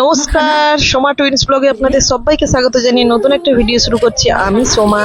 নমস্কার সোমা টুইন্স ব্লগে আপনাদের সবাইকে স্বাগত জানিয়ে নতুন একটা ভিডিও শুরু করছি আমি সোমা।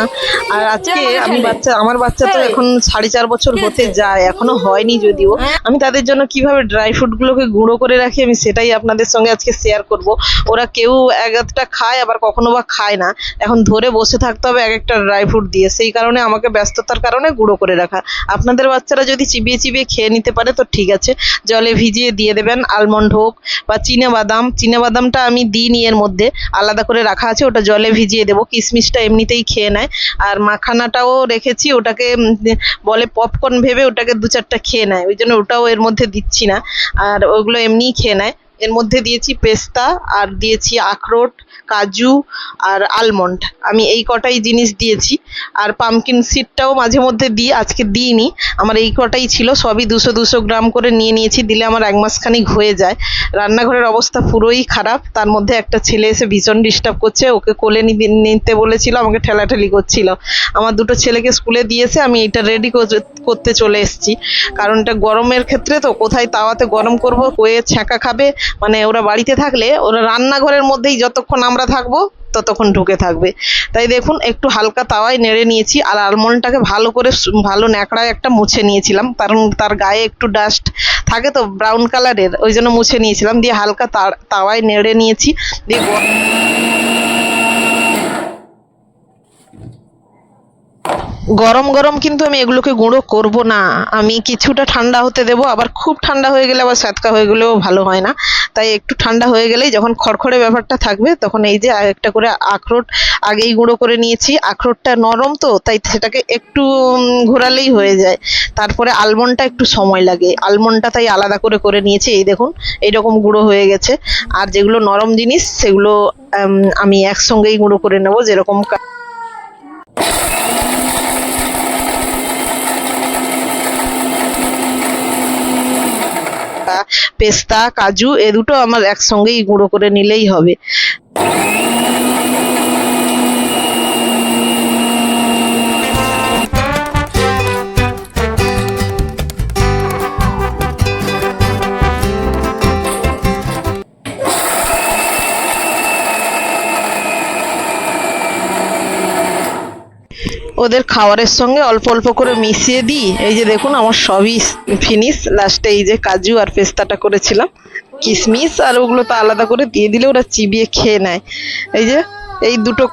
আর আজকে আমি বাচ্চা আমার বাচ্চা তো এখন সাড়ে চার বছর হতে যায় এখনও হয়নি যদিও। আমি তাদের জন্য কীভাবে ড্রাই ফ্রুট গুলোকে গুঁড়ো করে রাখি আমি সেটাই আপনাদের সঙ্গে আজকে শেয়ার করব। ওরা কেউ এক একটা খায় আবার কখনো বা খায় না। এখন ধরে বসে থাকতে হবে এক একটা ড্রাই ফ্রুট দিয়ে। সেই কারণে আমাকে ব্যস্ততার কারণে গুঁড়ো করে রাখা। আপনাদের বাচ্চারা যদি চিবিয়ে চিবিয়ে খেয়ে নিতে পারে তো ঠিক আছে। জলে ভিজিয়ে দিয়ে দেবেন আলমন্ড হোক বা চিনে বাদাম চিনে বাদামটা আমি দিইনি এর মধ্যে। আলাদা করে রাখা আছে, ওটা জলে ভিজিয়ে দেবো। কিশমিশটা এমনিতেই খেয়ে নেয়। আর মাখানাটাও রেখেছি, ওটাকে বলে পপকর্ন ভেবে ওটাকে দু চারটা খেয়ে নেয়। ওই জন্য ওটাও এর মধ্যে দিচ্ছি না। আর ওগুলো এমনিই খেয়ে নেয়। এর মধ্যে দিয়েছি পেস্তা, আর দিয়েছি আখরোট, কাজু আর আলমন্ড আমি এই কটাই জিনিস দিয়েছি। আর পামকিন সিডটাও মাঝে মধ্যে দিই, আজকে দিইনি। আমার এই কটাই ছিল, সবই দুশো দুশো গ্রাম করে নিয়ে নিয়েছি, দিলে আমার এক মাসখানিক হয়ে যায়। রান্নাঘরের অবস্থা পুরোই খারাপ, তার মধ্যে একটা ছেলে এসে ভীষণ ডিস্টার্ব করছে, ওকে কোলে নিতে বলেছিল, আমাকে ঠেলাঠেলি করছিল। আমার দুটো ছেলেকে স্কুলে দিয়েছে, আমি এটা রেডি করতে চলে এসেছি। কারণ এটা গরমের ক্ষেত্রে তো, কোথায় তাওয়াতে গরম করব, কয়ে ছ্যাঁকা খাবে মানে ওরা বাড়িতে থাকলে ওরা রান্নাঘরের মধ্যেই যতক্ষণ আমরা থাকব ততক্ষণ ঢুকে থাকবে। তাই দেখুন, একটু হালকা তাওয়ায় নেড়ে নিয়েছি আর আলমন্ডটাকে ভালো করে ভালো ন্যাকড়ায় একটা মুছে নিয়েছিলাম। কারণ তার গায়ে একটু ডাস্ট থাকে তো ব্রাউন কালারের ওই জন্য মুছে নিয়েছিলাম। দিয়ে হালকা তাওয়ায় নেড়ে নিয়েছি। দিয়ে গরম গরম কিন্তু আমি এগুলোকে গুঁড়ো করব না। আমি কিছুটা ঠান্ডা হতে দেবো, আবার খুব ঠান্ডা হয়ে গেলে আবার স্যাঁতকা হয়ে গেলেও ভালো হয় না। তাই একটু ঠান্ডা হয়ে গেলেই যখন খড়খড়ে ব্যাপারটা থাকবে, তখন এই যে একটা করে আখরোট আগেই গুঁড়ো করে নিয়েছি। আখরোটটা নরম তো, তাই সেটাকে একটু ঘোরালেই হয়ে যায়। তারপরে আলমন্ডটা একটু সময় লাগে। আলমন্ডটা তাই আলাদা করে করে নিয়েছি, এই দেখুন, এইরকম গুঁড়ো হয়ে গেছে। আর যেগুলো নরম জিনিস, সেগুলো আমি একসঙ্গেই গুঁড়ো করে নেব, যেরকম কা- পেস্তা কাজু এ দুটো আমার একসঙ্গেই গুঁড়ো করে নিলেই হবে। ওদের খাবারের সঙ্গে অল্প অল্প করে মিশিয়ে দিই। এই যে দেখুন, আমার সবই ফিনিশ লাস্টে এই যে কাজু আর পেস্তাটা করেছিলাম। কিশমিশ আর ওগুলো তো আলাদা করে দিয়ে দিলে ওরা চিবিয়ে খেয়ে নেয়। এই যে, এই দুটো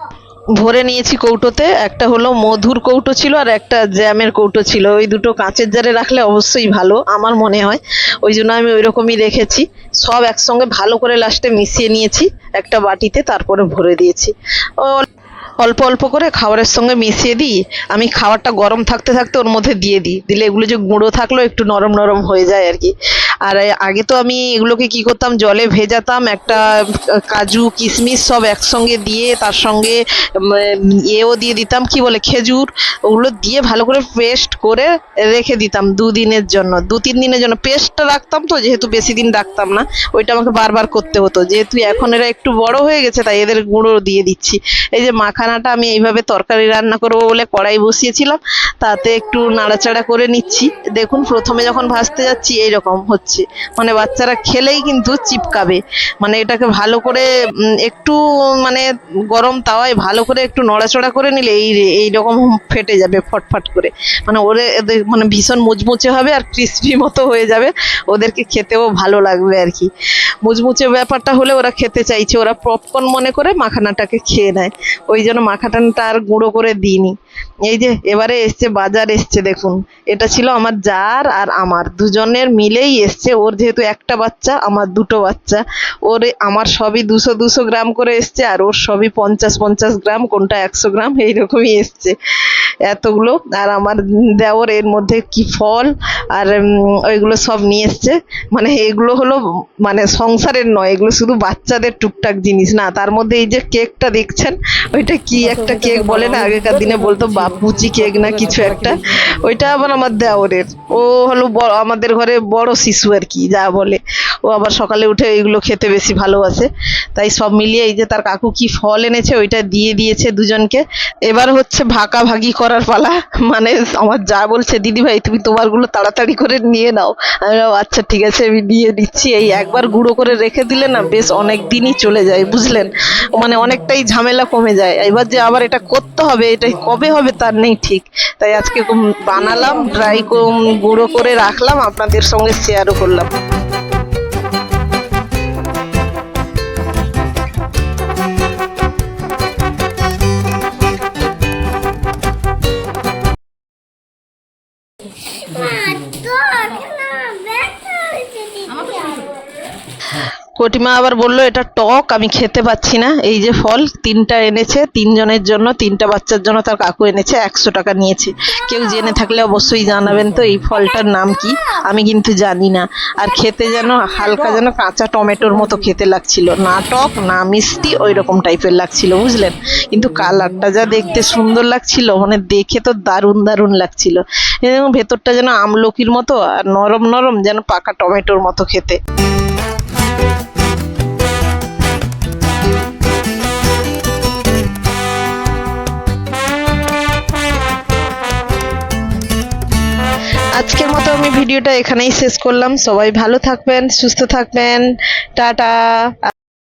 ভরে নিয়েছি কৌটোতে। একটা হলো মধুর কৌটো ছিল আর একটা জ্যামের কৌটো ছিল। ওই দুটো কাঁচের জারে রাখলে অবশ্যই ভালো, আমার মনে হয়। ওই জন্য আমি ওই রকমই রেখেছি। সব একসঙ্গে ভালো করে লাস্টে মিশিয়ে নিয়েছি। একটা বাটিতে তারপরে ভরে দিয়েছি। অল্প অল্প করে খাবারের সঙ্গে মিশিয়ে দিই। আমি খাবারটা গরম থাকতে থাকতে ওর মধ্যে দিয়ে দিই। দিলে এগুলো যে গুঁড়ো থাকল একটু নরম নরম হয়ে যায় আর কি। আর আগে তো আমি এগুলোকে কি করতাম, জলে ভেজাতাম, একটা কাজু কিশমিশ সব একসঙ্গে দিয়ে তার সঙ্গে এও দিয়ে দিতাম, কি বলে, খেজুর, ওগুলো দিয়ে ভালো করে পেস্ট করে রেখে দিতাম দুদিনের জন্য। দু, তিন দিনের জন্য। পেস্টটা রাখতাম তো, যেহেতু বেশি দিন রাখতাম না, ওইটা আমাকে বারবার করতে হতো। যেহেতু এখন এরা একটু বড় হয়ে গেছে, তাই এদের গুঁড়ো দিয়ে দিচ্ছি। এই যে মাখানাটা আমি এইভাবে তরকারি রান্না করব বলে কড়াই বসিয়েছিলাম, তাতে একটু নাড়াচাড়া করে নিচ্ছি। দেখুন, প্রথমে যখন ভাজতে যাচ্ছি, এইরকম হচ্ছে। মানে বাচ্চারা খেলেই কিন্তু চিপকাবে। মানে এটাকে ভালো করে একটু মানে গরম তাওয়ায় ভালো করে একটু নড়াচড়া করে নিলে এই এইরকম ফেটে যাবে, ফটফট করে। মানে ওরে, এদের মানে ভীষণ মুচমুচে হবে আর ক্রিস্পি মতো হয়ে যাবে। ওদেরকে খেতেও ভালো লাগবে আর কি। মুচমুচে ব্যাপারটা হলে ওরা খেতে চাইছে। ওরা পপকর্ন মনে করে মাখানাটাকে খেয়ে নেয়। ওই জন্য মাখানাটা আর গুঁড়ো করে দিইনি। এই যে এবারে এসছে বাজার এসছে দেখুন। এটা ছিল আমার জার আর আমার। দুজনের মিলেই এসছে। ওর যেহেতু একটা বাচ্চা আমার দুটো বাচ্চা। ওর আমার সবই দুশো দুশো গ্রাম করে এসছে আর ওর সবই পঞ্চাশ পঞ্চাশ গ্রাম কোনটা একশো গ্রাম এইরকমই এসছে। এতগুলো। আর আমার দেওর এর মধ্যে কি ফল আর ওইগুলো সব নিয়ে এসছে। মানে এগুলো হলো মানে সংসারের নয় এগুলো শুধু বাচ্চাদের টুকটাক জিনিস। না তার মধ্যে এই যে কেকটা দেখছেন ওইটা কি একটা কেক বলে না? আগেকার দিনে বলতো বাপুচি কেক না কিছু একটা, ওইটা আবার আমার দেওরের। ও হলো আমাদের ঘরে বড় শিশু আর কি, যা বলে। ও আবার সকালে উঠে এইগুলো খেতে বেশি ভালোবাসে। তাই সব মিলিয়ে এই যে তার কাকু কি ফল এনেছে, ওইটা দিয়ে দিয়েছে দুজনকে। এবার হচ্ছে ভাগাভাগি করার পালা। মানে আমার যা বলছে দিদি ভাই তুমি তোমারগুলো তাড়াতাড়ি করে নিয়ে নাও। আমি আচ্ছা ঠিক আছে, আমি নিয়ে নিচ্ছি এই একবার গুঁড়ো করে রেখে দিলে না বেশ অনেক দিনই চলে যায়, বুঝলেন? মানে অনেকটাই ঝামেলা কমে যায়। এবার যে আবার এটা করতে হবে, এটা কবে হবে, তার নেই ঠিক। তাই আজকে বানালাম ড্রাই গুঁড়ো করে রাখলাম, আপনাদের সঙ্গে শেয়ারও করলাম। কটিমা আবার বলল, এটা টক, আমি খেতে পাচ্ছি না। এই যে ফল, তিনটা এনেছে, তিনজনের জন্য, তিনটা বাচ্চার জন্য তার কাকু এনেছে, একশো টাকা নিয়েছে। কেউ জেনে থাকলে অবশ্যই জানাবেন তো, এই ফলটার নাম কি? আমি কিন্তু জানি না। আর খেতে যেন হালকা যেন কাঁচা টমেটোর মতো খেতে লাগছিল। না টক, না মিষ্টি ওই রকম টাইপের লাগছিল, বুঝলেন? কিন্তু কালারটা যা দেখতে সুন্দর লাগছিল মানে দেখে তো দারুণ দারুণ লাগছিল। ভেতরটা যেন আমলকির মতো, আর নরম নরম যেন পাকা টমেটোর মতো খেতে। আজকের মতো আমি ভিডিওটা এখানেই শেষ করলাম। সবাই ভালো থাকবেন সুস্থ থাকবেন। টাটা।